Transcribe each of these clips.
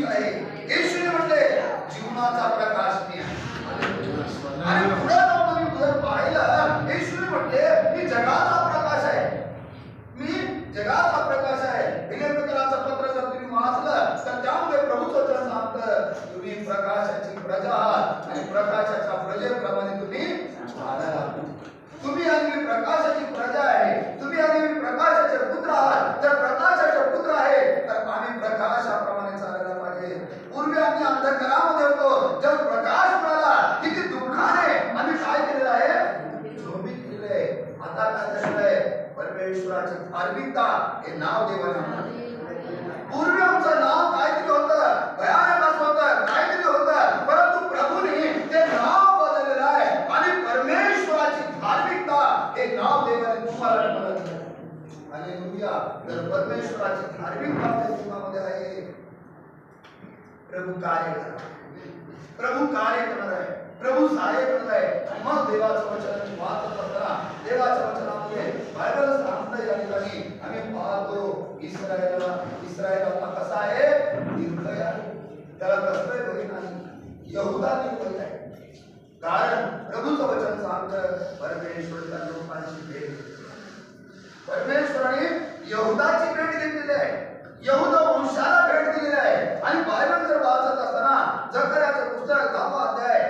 isso aí. हे नाव देवाने आम्हाला पूर्वी आमचं नाव काहीतरी होतं भयानक असं होतं काहीतरी होतं परंतु प्रभूने ते नाव बदललेलं आहे आणि परमेश्वराची धार्मिकता हे नाव देवाने तुम्हाला मदत केली हालेलुया। जर परमेश्वराची धार्मिकता आपल्या जीवनामध्ये आहे प्रभू कार्य करणार प्रभू कार्य करणार आहे प्रभू सहाय्य करत आहे मग देवाचं वचन वाचत असताना देवाच्या वचनामध्ये बायबल सांगता या ठिकाणी आम्ही पाहतो इस्रायला इस्रायल कसा आहे? निर्भय आहे त्याला कसलंही भय नाही यहुदा निर्भय आहे. कारण प्रभूचं वचन सांगतं परमेश्वर त्या लोकांची भेट परमेश्वराने यहुदाची भेट घेतलेली आहे. यहुद वंशाला भेट दिलेली आहे. आणि बायबल जर वाचत असताना जकऱ्याचं पुस्तक दहावा अध्याय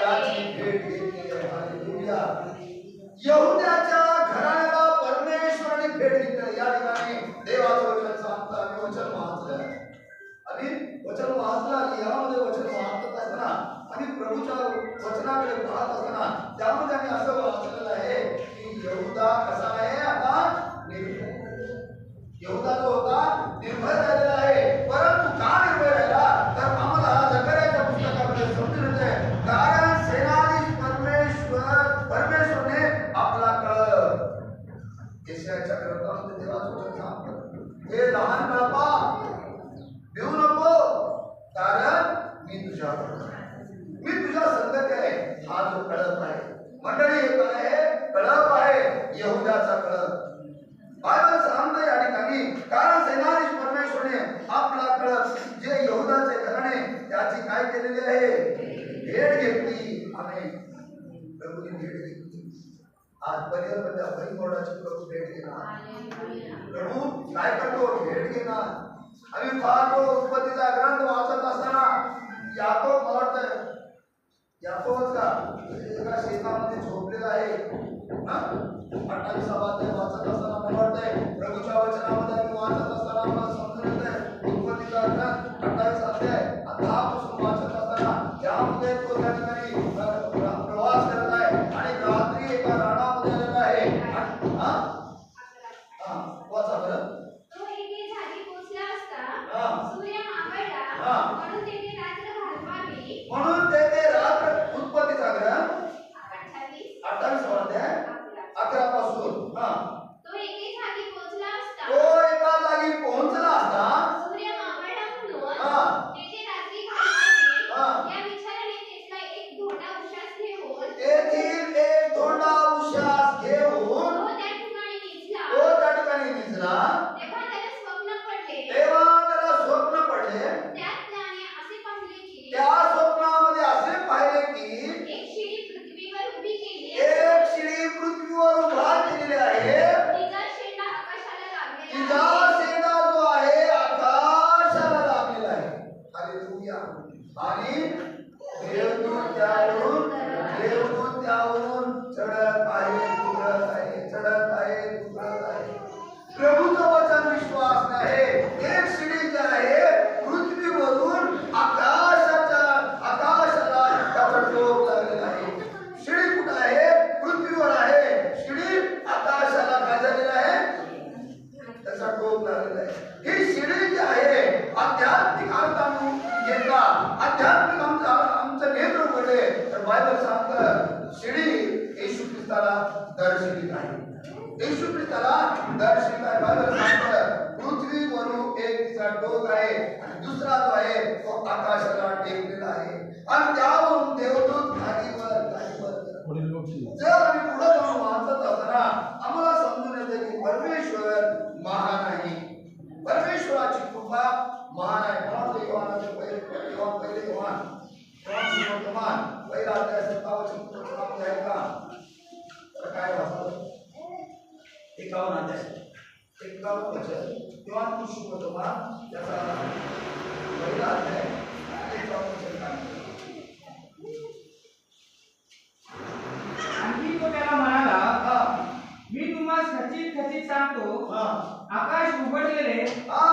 त्याची भेट घेतली आहे. यहुद्याच्या नाही. कारण सेनाधीश परमेश्वरने आपला कळस जे यहुदाचे घराणे त्याची काय केलेली आहे? भेट घेतली. आम्ही प्रभूने भेट घेतली. आज पर्यंत हरिकोणाची प्रभू भेट घेणार. प्रभू काय करतो? भेट घेणार. आम्ही पाहतो उत्पत्तीचा ग्रंथ वाचत असताना यातो मला यातोच का? एका शेतामध्ये झोपलेला आहे. अठ्ठावीस दर्शवित आहे. येशू त्याला दर्शित आहे. पृथ्वीवरून एक तिचा डोक आहे दुसरा जो आहे तो आकाशाला टेकलेला आहे. आणि त्यावरून देवदूत खालीवर जर आम्ही पुढे जाऊन वाचत असताना आम्हाला समजून येते की परमेश्वर महान आहे. परमेश्वराची कृपा महान आहे. म्हणून पहिले पहिले Amen.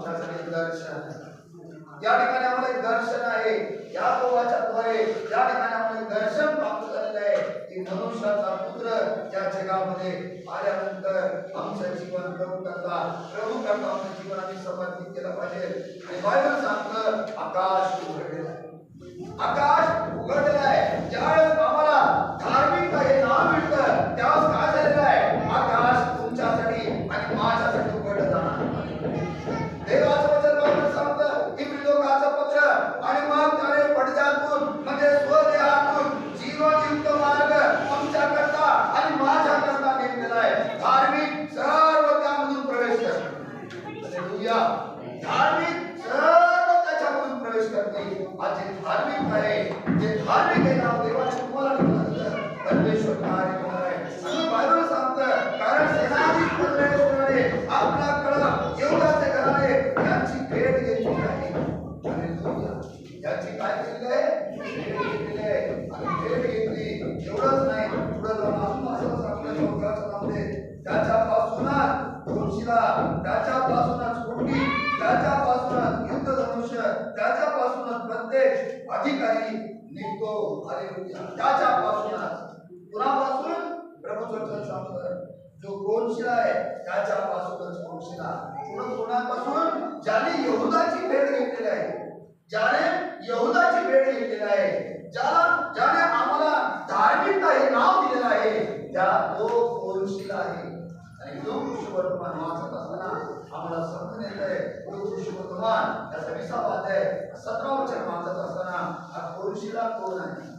ठिकाणी आमच्यासाठी दर्शन या ठिकाणी आम्हाला एक दर्शन आहे या गोवाच्या द्वारे या ठिकाणी आम्हाला एक दर्शन प्राप्त झालेलं आहे की मनुष्याचा पुत्र या जगामध्ये आल्यानंतर आमचं जीवन प्रभू करता प्रभू करता आमचं जीवन आम्ही समर्पित केलं पाहिजे. आणि बायबल सांगतो प्रत्येक निघतो. हालेलुया त्याच्यापासूनच कुणापासून ब्रह्मचर्चन शास्त्र जो कोणशिला आहे त्याच्यापासूनच कोणशिला पुढं कोणापासून ज्याने यहुदाची भेट घेतलेली आहे ज्याने यहुदाची भेट घेतलेली आहे ज्याला ज्याने आम्हाला धार्मिकता हे नाव दिलेलं आहे त्या तो कोणशिला आहे. आणि तो कृष्ण वर्तमान वाचत आम्हाला समजून येत आहे तो शिवकुमार वर्तमान त्याचा विसावा अध्याय सतरा वचन वाचत असताना हा कोणशिला कोण आहे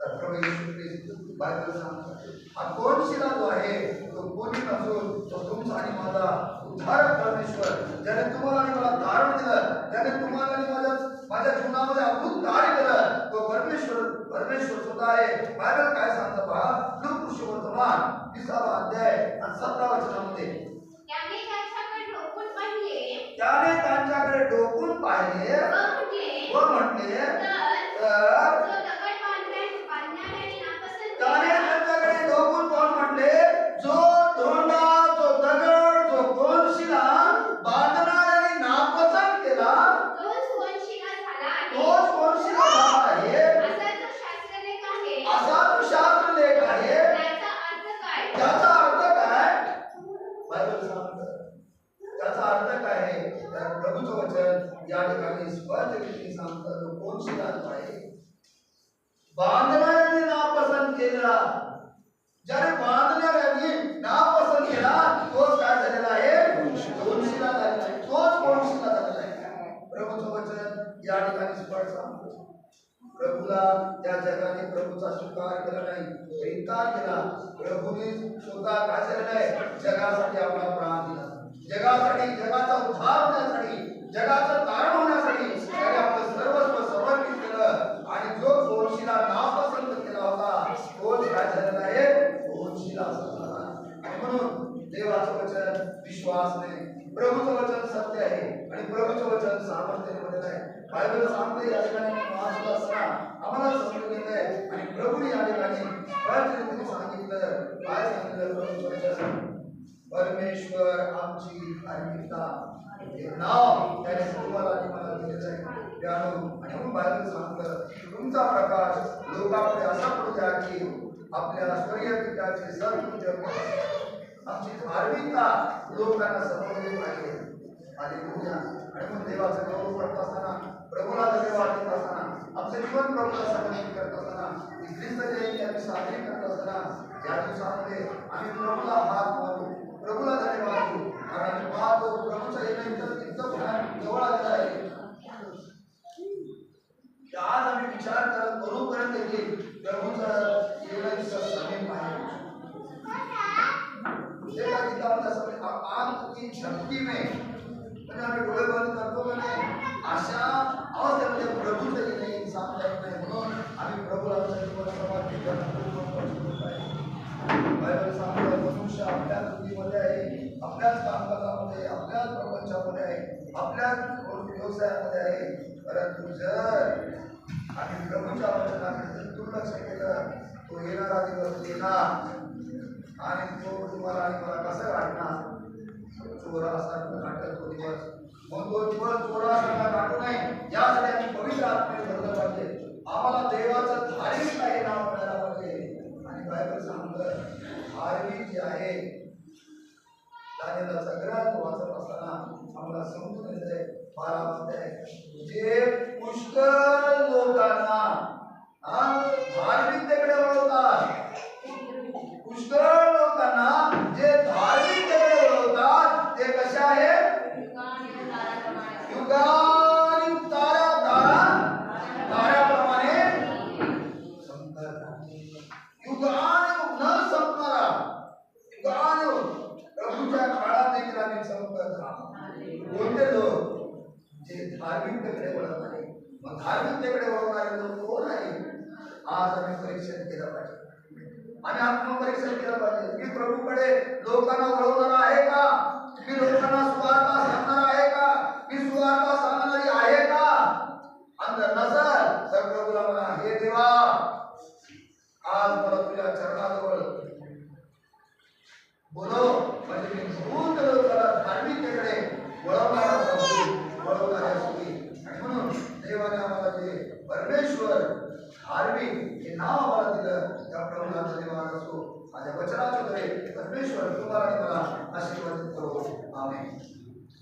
तर प्रभू येशू ख्रिस्त बायबल सांगतो. हा कोण शिला जो आहे तो कोणी नसून तो तुमचा आणि माझा उद्धारक परमेश्वर. ज्याने तुम्हाला आणि मला धारण दिलं ज्याने तुम्हाला आणि माझ्या माझ्या जीवनामध्ये अद्भुत कार्य केलं तो परमेश्वर परमेश्वर सुद्धा आहे. बायबल काय सांगतं पहा? लुक वर्तमान विसावा अध्याय आणि सतरा वचनामध्ये त्याने त्याच्याकडे डोकून पाहिले त्याने त्यांच्याकडे डोकून पाहिले व म्हटले तर प्रभूला त्या जगाने प्रभूचा स्वीकार केला नाही इन्कार केला. प्रभूने स्वतः काय केलेलं जगासाठी आपला प्राण दिला. जगासाठी जगाचा उद्धार होण्यासाठी जगाचं कारण होण्यासाठी त्याने आपलं सर्वस्व समर्पित केलं. आणि जो कोणशीला नापसंत केला होता तोच काय झालेला आहे? कोणशीला म्हणून देवाचं वचन विश्वास नाही. प्रभूचं वचन सत्य आहे. आणि प्रभूचं वचन सामर्थ्याने बनलेलं आहे. बायबल सांगते या ठिकाणी वाचत असताना आम्हाला समजून येत आहे आणि प्रभू या ठिकाणी स्पष्ट रीतीने सांगितलं काय सांगितलं प्रभूचं परमेश्वर आमची धार्मिकता हे नाव त्याने तुम्हाला आणि मला दिलेलं आहे. त्यानं आणि म्हणून बायबल सांगतं तुमचा प्रकाश लोकांपुढे असा पडू द्या की आपल्या स्वर्गीय पिताचे सर्वकृत्य आमची धार्मिकता लोकांना समजली पाहिजे. आणि मग देवाचं गौरव करत असताना प्रभूला धन्यवाद देत असताना आपलं जीवन प्रभूला समर्पित करत असताना ख्रिस्त जयंती आम्ही साजरी करत असताना या दिवसामध्ये आम्ही प्रभूला हात मारू प्रभूला धन्यवाद देऊ कारण आम्ही पाहतो प्रभूचं इतकं जवळ आलेलं आहे आज आम्ही विचार करत बरोपर्यंत की प्रभूचं येणं देखा किताब समय आग की झपकी में मैंने व्यवसायामध्ये आहे परंतु जर आम्ही प्रभूच्या वचनाकडे जर दुर्लक्ष केलं तो येणारा दिवस येणार आणि तो तुम्हाला आणि मला कसं वाटणार चोरासारखं वाटत तो दिवस मग तो दिवस चोरा सारखा वाटू नये यासाठी आम्ही पवित्र आत्म्याने भरलं पाहिजे आम्हाला देवाचं धार्मिक हे नाव मिळायला पाहिजे. आणि बायबल सांगतं धार्मिक जे आहे दानियेला सगळ्यात वाचत असताना आम्हाला समजून येते बारा म्हणते जे पुष्कळ लोकांना धार्मिकतेकडे वळवतात. पुष्कळ लोकांना जे धार्मिकतेकडे वळवतात ते कसे आहेत युगानी तारा तारा ताऱ्याप्रमाणे संपतात. युगाने न संपणारा युगाने प्रभूच्या काळात देखील आम्ही संपत राहू कोणते लोक जे धार्मिकतेकडे वळत आहे मग धार्मिकतेकडे वळवणारे लोक कोण आहे आज आम्ही परीक्षण केलं पाहिजे आणि आत्मपरीक्षण केलं पाहिजे. मी प्रभूकडे लोकांना वळवणार आहे का? मी लोकांना सुवार्ता सांगणार आहे का? मी सुवार्ता सांगणारी आहे का? आणि जर नसल तर प्रभूला म्हणा हे देवा आज मला तुझ्या चरणाजवळ बोलो म्हणजे मी भूत लोकांना धार्मिकतेकडे वळवणार वळवणार वळवणारे आणि म्हणून देवाने आम्हाला जे परमेश्वर धार्मिक हे नाव आम्हाला दिलं त्या प्रभूला